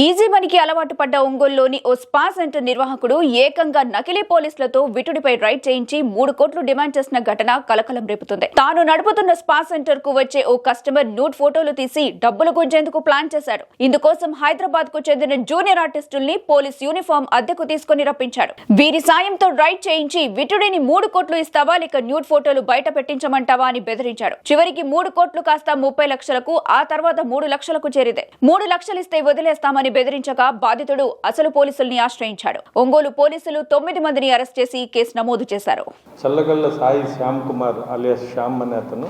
Easy మనీకి అలవాటు పడ్డ ఒంగోలులోని ఓ స్పా సెంటర్ నిర్వాహకుడు ఏకంగా నకిలీ పోలీసులతో విటుడిపై రైడ్ చేయించి మూడు కోట్లు డిమాండ్ చేసిన ఘటన కలకలం రేపుతుంది. తాను నడుపుతున్న స్పా సెంటర్కు వచ్చే ఓ కస్టమర్ నూట్ ఫోటోలు తీసి డబ్బులు గుంజేందుకు ప్లాన్ చేశాడు. ఇందుకోసం హైదరాబాద్కు చెందిన జూనియర్ ఆర్టిస్టుల్ని పోలీస్ యూనిఫామ్ అద్దెకు తీసుకుని రప్పించాడు. వీరి సాయంతో రైడ్ చేయించి విటుడిని మూడు కోట్లు ఇస్తావా లేక న్యూడ్ ఫోటోలు బయట పెట్టించమంటావా అని బెదిరించాడు. చివరికి మూడు కోట్లు కాస్త ముప్పై లక్షలకు ఆ తర్వాత మూడు లక్షలకు చేరితే మూడు లక్షలు ఇస్తే వదిలేస్తామని బెదిరించగా బాధితుడు అసలు పోలీసుల్ని ఆశ్రయించాడు. ఒంగోలు పోలీసులు తొమ్మిది మందిని అరెస్ట్ చేసి కేసు నమోదు చేశారు. చల్లగల్ల సాయి శ్యామ్ కుమార్ అలియాస్ శ్యామ్ అనే అతను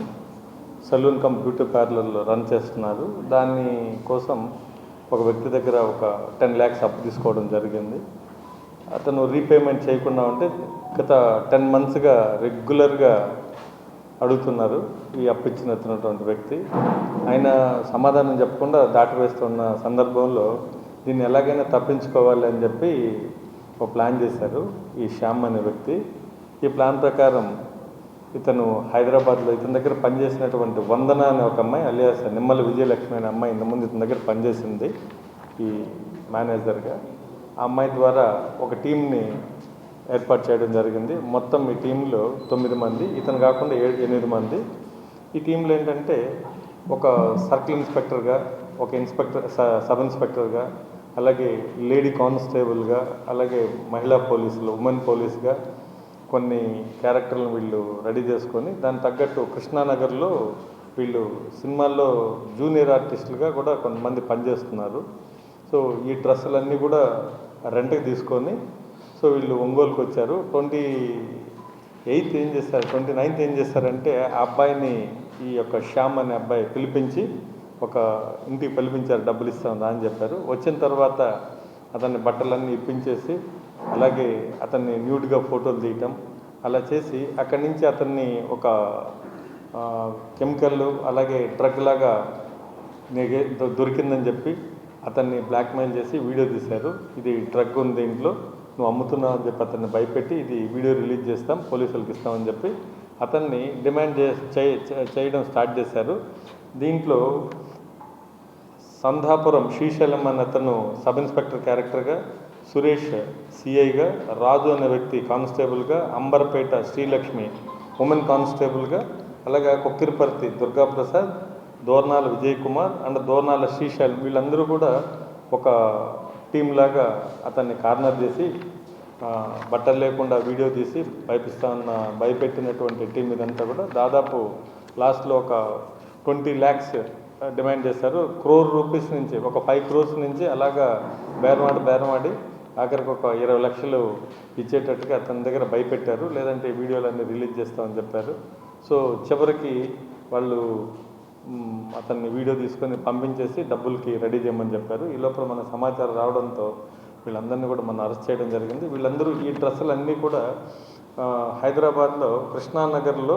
సలూన్ కమ్ బ్యూటీ పార్లర్లో రన్ చేస్తున్నారు. దాని కోసం ఒక వ్యక్తి దగ్గర ఒక టెన్ ల్యాక్స్ అప్పు తీసుకోవడం జరిగింది. అతను రీపేమెంట్ చేయకుండా ఉంటే గత టెన్ మంత్స్గా రెగ్యులర్గా అడుగుతున్నారు ఈ అప్పిచ్చిన ఇచ్చినటువంటి వ్యక్తి. ఆయన సమాధానం చెప్పకుండా దాటివేస్తున్న సందర్భంలో దీన్ని ఎలాగైనా తప్పించుకోవాలి అని చెప్పి ఒక ప్లాన్ చేశారు ఈ శ్యామ్ అనే వ్యక్తి. ఈ ప్లాన్ ప్రకారం ఇతను హైదరాబాద్లో ఇతని దగ్గర పనిచేసినటువంటి వందన అనే ఒక అమ్మాయి అలియాస్ నిమ్మల విజయలక్ష్మి అనే అమ్మాయి ఇంతకుముందు ఇతని దగ్గర పనిచేసింది ఈ మేనేజర్గా. ఆ అమ్మాయి ద్వారా ఒక టీంని ఏర్పాటు చేయడం జరిగింది. మొత్తం ఈ టీంలో తొమ్మిది మంది ఇతను కాకుండా ఏడు ఎనిమిది మంది. ఈ టీంలో ఏంటంటే ఒక సర్కిల్ ఇన్స్పెక్టర్గా ఒక ఇన్స్పెక్టర్ స- సబ్ ఇన్స్పెక్టర్గా అలాగే లేడీ కానిస్టేబుల్గా అలాగే మహిళా పోలీసులు ఉమెన్ పోలీస్గా కొన్ని క్యారెక్టర్లను వీళ్ళు రెడీ చేసుకొని దానికి తగ్గట్టు కృష్ణానగర్లో వీళ్ళు సినిమాల్లో జూనియర్ ఆర్టిస్టులుగా కూడా కొంతమంది పనిచేస్తున్నారు. సో ఈ డ్రెస్సులన్నీ కూడా రెంట్కి తీసుకొని సో వీళ్ళు ఒంగోలుకి వచ్చారు. ట్వంటీ ఎయిత్ ఏం చేస్తారు? ట్వంటీ నైన్త్ ఏం చేస్తారంటే ఆ అబ్బాయిని ఈ యొక్క శ్యామ్ అనే అబ్బాయి పిలిపించి ఒక ఇంటికి పిలిపించారు డబ్బులు ఇస్తాం అని చెప్పారు. వచ్చిన తర్వాత అతన్ని బట్టలన్నీ ఇప్పించేసి అలాగే అతన్ని న్యూడ్గా ఫోటోలు తీయటం అలా చేసి అక్కడి నుంచి అతన్ని ఒక కెమికల్ అలాగే డ్రగ్ లాగా దొరికిందని చెప్పి అతన్ని బ్లాక్మెయిల్ చేసి వీడియో తీశారు. ఇది డ్రగ్ ఉంది దీంట్లో నువ్వు అమ్ముతున్నావు అని చెప్పి అతన్ని భయపెట్టి ఇది వీడియో రిలీజ్ చేస్తాం పోలీసులకు ఇస్తామని చెప్పి అతన్ని డిమాండ్ చే చేయ- చేయడం స్టార్ట్ చేశారు. దీంట్లో సంధాపురం శ్రీశైలం అనే అతను సబ్ ఇన్స్పెక్టర్ క్యారెక్టర్గా సురేష్ సిఐగా రాజు అనే వ్యక్తి కానిస్టేబుల్గా అంబర్పేట శ్రీలక్ష్మి ఉమెన్ కానిస్టేబుల్గా అలాగే కొక్కిరిపర్తి దుర్గాప్రసాద్ దోర్నాల విజయ్ కుమార్ అండ్ దోర్నాల శ్రీశైలం వీళ్ళందరూ కూడా ఒక టీం లాగా అతన్ని కార్నర్ చేసి బట్టలు లేకుండా వీడియో తీసి భయపిస్తా ఉన్న భయపెట్టినటువంటి టీం ఇదంతా కూడా దాదాపు లాస్ట్లో ఒక ట్వంటీ ల్యాక్స్ డిమాండ్ చేశారు. క్రోర్ రూపీస్ నుంచి ఒక ఫైవ్ క్రోర్స్ నుంచి అలాగా బేరమాడి బేరమాడి ఆఖరికి ఒక ఇరవై లక్షలు ఇచ్చేటట్టుగా అతని దగ్గర భయపెట్టారు. లేదంటే వీడియోలన్నీ రిలీజ్ చేస్తామని చెప్పారు. సో చివరికి వాళ్ళు అతన్ని వీడియో తీసుకొని పంపించేసి డబ్బులకి రెడీ చేయమని చెప్పారు. ఈ లోపల మన సమాచారం రావడంతో వీళ్ళందరినీ కూడా మనం అరెస్ట్ చేయడం జరిగింది. వీళ్ళందరూ ఈ డ్రెస్సులు అన్నీ కూడా హైదరాబాద్లో కృష్ణానగర్లో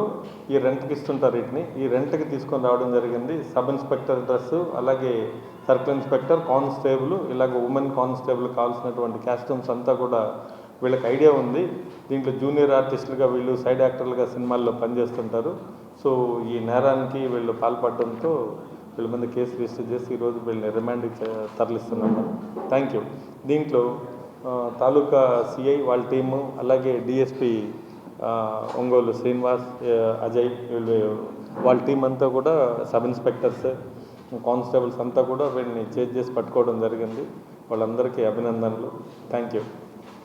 ఈ రెంట్కి ఇస్తుంటారు వీటిని. ఈ రెంట్కి తీసుకొని రావడం జరిగింది. సబ్ ఇన్స్పెక్టర్ డ్రెస్సు అలాగే సర్కిల్ ఇన్స్పెక్టర్ కానిస్టేబుల్ ఇలాగ ఉమెన్ కానిస్టేబుల్ కావాల్సినటువంటి క్యాస్ట్యూమ్స్ అంతా కూడా వీళ్ళకి ఐడియా ఉంది. దీంట్లో జూనియర్ ఆర్టిస్టులుగా వీళ్ళు సైడ్ యాక్టర్లుగా సినిమాల్లో పనిచేస్తుంటారు. సో ఈ నేరానికి వీళ్ళు పాల్పడడంతో వీళ్ళ మీద కేసు రిజిస్టర్ చేసి ఈరోజు వీళ్ళని రిమాండ్కి చే- తరలిస్తున్నాము. థ్యాంక్ యూ దీంట్లో తాలూకా సిఐ వాళ్ళ టీము అలాగే డిఎస్పి ఒంగోలు శ్రీనివాస్ అజయ్ వీళ్ళు వాళ్ళ టీం అంతా కూడా సబ్ ఇన్స్పెక్టర్స్ కానిస్టేబుల్స్ అంతా కూడా వీళ్ళని చేజ్ చేసి పట్టుకోవడం జరిగింది. వాళ్ళందరికీ అభినందనలు. Thank you